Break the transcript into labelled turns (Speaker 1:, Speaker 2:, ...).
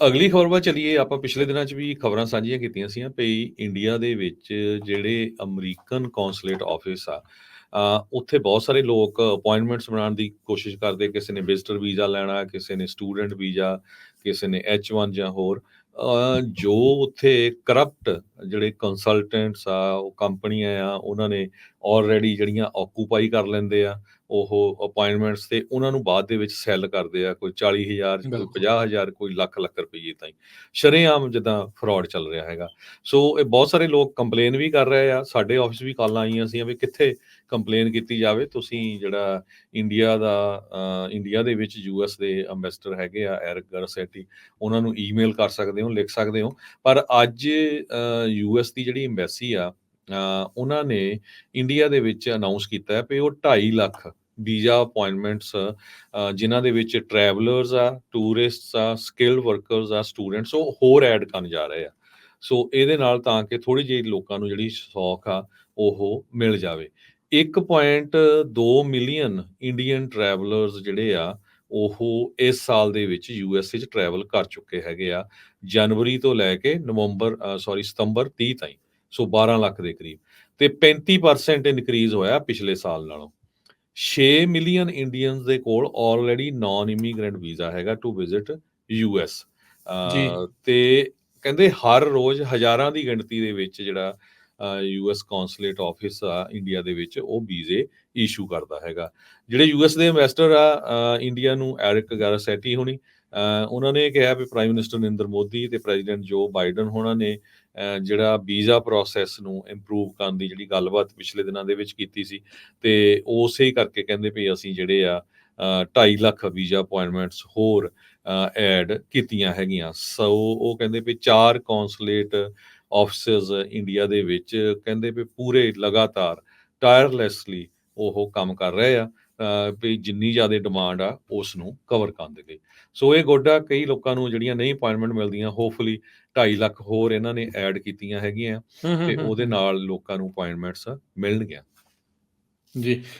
Speaker 1: ਅਗਲੀ ਖਬਰ ਵੱਲ ਚਲੀਏ, ਆਪਾਂ ਪਿਛਲੇ ਦਿਨਾਂ 'ਚ ਵੀ ਖਬਰਾਂ ਸਾਂਝੀਆਂ ਕੀਤੀਆਂ ਸੀਆਂ ਪਈ ਇੰਡੀਆ ਦੇ ਵਿੱਚ ਜਿਹੜੇ ਅਮਰੀਕਨ ਕੌਂਸੂਲੇਟ ਆਫਿਸ ਆ ਉੱਥੇ ਬਹੁਤ ਸਾਰੇ ਲੋਕ ਅਪਾਇੰਟਮੈਂਟਸ ਬਣਾਉਣ ਦੀ ਕੋਸ਼ਿਸ਼ ਕਰਦੇ, ਕਿਸੇ ਨੇ ਵਿਜ਼ਟਰ ਵੀਜ਼ਾ ਲੈਣਾ, ਕਿਸੇ ਨੇ ਸਟੂਡੈਂਟ ਵੀਜ਼ਾ, ਕਿਸੇ ਨੇ H1 ਜਾਂ ਹੋਰ। ਜੋ ਉੱਥੇ ਕਰਪਟ ਜਿਹੜੇ ਕੰਸਲਟੈਂਟਸ ਆ ਉਹ ਕੰਪਨੀਆਂ ਆ ਉਹਨਾਂ ਨੇ ਆਲਰੇਡੀ ਜਿਹੜੀਆਂ ਆਕੂਪਾਈ ਕਰ ਲੈਂਦੇ ਆ ਉਹ ਅਪਾਇੰਟਮੈਂਟਸ ਤੇ ਉਹਨਾਂ ਨੂੰ ਬਾਅਦ ਦੇ ਵਿੱਚ ਸੈੱਲ ਕਰਦੇ ਆ ਕੋਈ 40000 ਕੋਈ
Speaker 2: ਬਿਲਕੁਲ।
Speaker 1: 50000 ਕੋਈ ਲੱਖ ਲੱਖ ਰੁਪਏ ਤਾਈਂ। ਸ਼ਰੇਆਮ ਜਿੱਦਾਂ ਫਰਾਡ ਚੱਲ ਰਿਹਾ ਹੈਗਾ। ਸੋ ਇਹ ਬਹੁਤ ਸਾਰੇ ਲੋਕ ਕੰਪਲੇਨ ਵੀ ਕਰ ਰਹੇ ਆ ਸਾਡੇ ਆਫਿਸ ਵੀ ਕਾਲਾਂ ਆਈਆਂ ਸੀ ਵੀ ਕਿੱਥੇ ਕੰਪਲੇਨ ਕੀਤੀ ਜਾਵੇ। ਤੁਸੀਂ ਜਿਹੜਾ ਇੰਡੀਆ ਦਾ ਇੰਡੀਆ ਦੇ ਵਿੱਚ ਯੂਐਸ ਦੇ ਅੰਬੈਸਡਰ ਹੈਗੇ ਆ ਐਰਿਕ ਗਰਸੈਟੀ ਉਹਨਾਂ ਨੂੰ ਈਮੇਲ ਕਰ ਸਕਦੇ ਹੋ ਲਿਖ ਸਕਦੇ ਹੋ। ਪਰ ਅੱਜ ਯੂਐਸ ਦੀ ਜਿਹੜੀ ਐਮਬੈਸੀ ਆ ਉਹਨਾਂ ਨੇ ਇੰਡੀਆ ਦੇ ਵਿੱਚ ਅਨਾਉਂਸ ਕੀਤਾ ਹੈ ਕਿ ਉਹ 2.5 ਲੱਖ ਵੀਜ਼ਾ ਅਪਾਇੰਟਮੈਂਟਸ ਜਿਨ੍ਹਾਂ ਦੇ ਵਿੱਚ ਟਰੈਵਲਰਸ ਆ ਟੂਰਿਸਟਸ ਆ ਸਕਿਲਡ ਵਰਕਰਸ ਆ ਸਟੂਡੈਂਟਸ ਉਹ ਹੋਰ ਐਡ ਕਰਨ ਜਾ ਰਹੇ ਆ। ਸੋ ਇਹਦੇ ਨਾਲ ਤਾਂ ਕਿ ਥੋੜੀ ਜਿਹੀ ਲੋਕਾਂ ਨੂੰ ਜਿਹੜੀ ਸੌਖ ਆ, ਉਹ ਮਿਲ ਜਾਵੇ। 1.2 ਮਿਲੀਅਨ ਇੰਡੀਅਨ ਟਰੈਵਲਰਸ ਜਿਹੜੇ ਆ ਉਹ ਇਸ ਸਾਲ ਦੇ ਵਿੱਚ ਯੂਐਸ ਵਿੱਚ ਟਰੈਵਲ ਕਰ ਚੁੱਕੇ ਹੈਗੇ ਆ ਜਨਵਰੀ ਤੋਂ ਲੈ ਕੇ ਨਵੰਬਰ ਸੌਰੀ ਸਤੰਬਰ 30 ਤਾਈਂ ਸੋ 12 ਲੱਖ ਦੇ ਕਰੀਬ ਤੇ 35% ਇਨਕਰੀਜ਼ ਹੋਇਆ ਪਿਛਲੇ ਸਾਲ ਨਾਲੋਂ 6 ਮਿਲੀਅਨ ਇੰਡੀਅਨਸ ਦੇ ਕੋਲ ਆਲਰੇਡੀ ਨਾਨ ਇਮੀਗ੍ਰੈਂਟ ਵੀਜ਼ਾ ਹੈਗਾ ਟੂ ਵਿਜ਼ਿਟ ਯੂਐਸ
Speaker 2: ਜੀ।
Speaker 1: ਤੇ ਕਹਿੰਦੇ ਹਰ ਰੋਜ਼ ਹਜ਼ਾਰਾਂ ਦੀ ਗਿਣਤੀ ਦੇ ਵਿੱਚ ਜਿਹੜਾ ਯੂਐਸ ਕੌਂਸੂਲੇਟ ਆਫਿਸ ਆ ਇੰਡੀਆ ਦੇ ਵਿੱਚ, ਉਹ ਵੀਜ਼ੇ ਇਸ਼ੂ ਕਰਦਾ ਹੈਗਾ। ਜਿਹੜੇ ਯੂਐਸ ਦੇ ਇਨਵੈਸਟਰ ਆ ਇੰਡੀਆ ਨੂੰ ਐਰਿਕ ਗਾਰਸੈਟੀ ਹੋਣੀ ਉਹਨਾਂ ਨੇ ਕਿਹਾ ਵੀ ਪ੍ਰਾਈਮ ਮਿਨਿਸਟਰ ਨਰਿੰਦਰ ਮੋਦੀ ਤੇ ਪ੍ਰੈਜ਼ੀਡੈਂਟ ਜੋ ਬਾਈਡਨ ਹੋਣਾ ਨੇ ਜਿਹੜਾ ਵੀਜ਼ਾ ਪ੍ਰੋਸੈਸ ਨੂੰ ਇੰਪਰੂਵ ਕਰਨ ਦੀ ਜਿਹੜੀ ਗੱਲਬਾਤ ਪਿਛਲੇ ਦਿਨਾਂ ਦੇ ਵਿੱਚ ਕੀਤੀ ਸੀ, ਤੇ ਉਸੇ ਹੀ ਕਰਕੇ ਕਹਿੰਦੇ ਵੀ ਅਸੀਂ ਜਿਹੜੇ ਆ 2.5 ਲੱਖ ਵੀਜ਼ਾ ਅਪਾਇੰਟਮੈਂਟਸ ਹੋਰ ਐਡ ਕੀਤੀਆਂ ਹੈਗੀਆਂ। ਸੋ ਉਹ ਕਹਿੰਦੇ ਵੀ ਚਾਰ ਕੌਂਸੂਲੇਟ ਆਫਿਸਸ ਇੰਡੀਆ ਦੇ ਵਿੱਚ ਕਹਿੰਦੇ ਵੀ ਪੂਰੇ ਲਗਾਤਾਰ ਟਾਇਰਲੈਸਲੀ ਉਹ ਕੰਮ ਕਰ ਰਹੇ ਆ ਵੀ ਜਿੰਨੀ ਜ਼ਿਆਦਾ ਡਿਮਾਂਡ ਆ ਉਸ ਨੂੰ ਕਵਰ ਕਰਨ ਦੇ ਲਈ। ਸੋ ਇਹ ਗੋਡਾ ਕਈ ਲੋਕਾਂ ਨੂੰ ਜਿਹੜੀਆਂ ਨਹੀਂ ਅਪਾਇੰਟਮੈਂਟ ਮਿਲਦੀਆਂ ਹੋਪਫੁਲੀ 2.5 ਲੱਖ ਹੋਰ ਇਹਨਾਂ ਨੇ ਐਡ ਕੀਤੀਆਂ ਹੈਗੀਆਂ ਤੇ ਉਹਦੇ। ਨਾਲ ਲੋਕਾਂ ਨੂੰ ਅਪਾਇੰਟਮੈਂਟਸ ਮਿਲਣਗੀਆਂ।
Speaker 2: ਜੀ।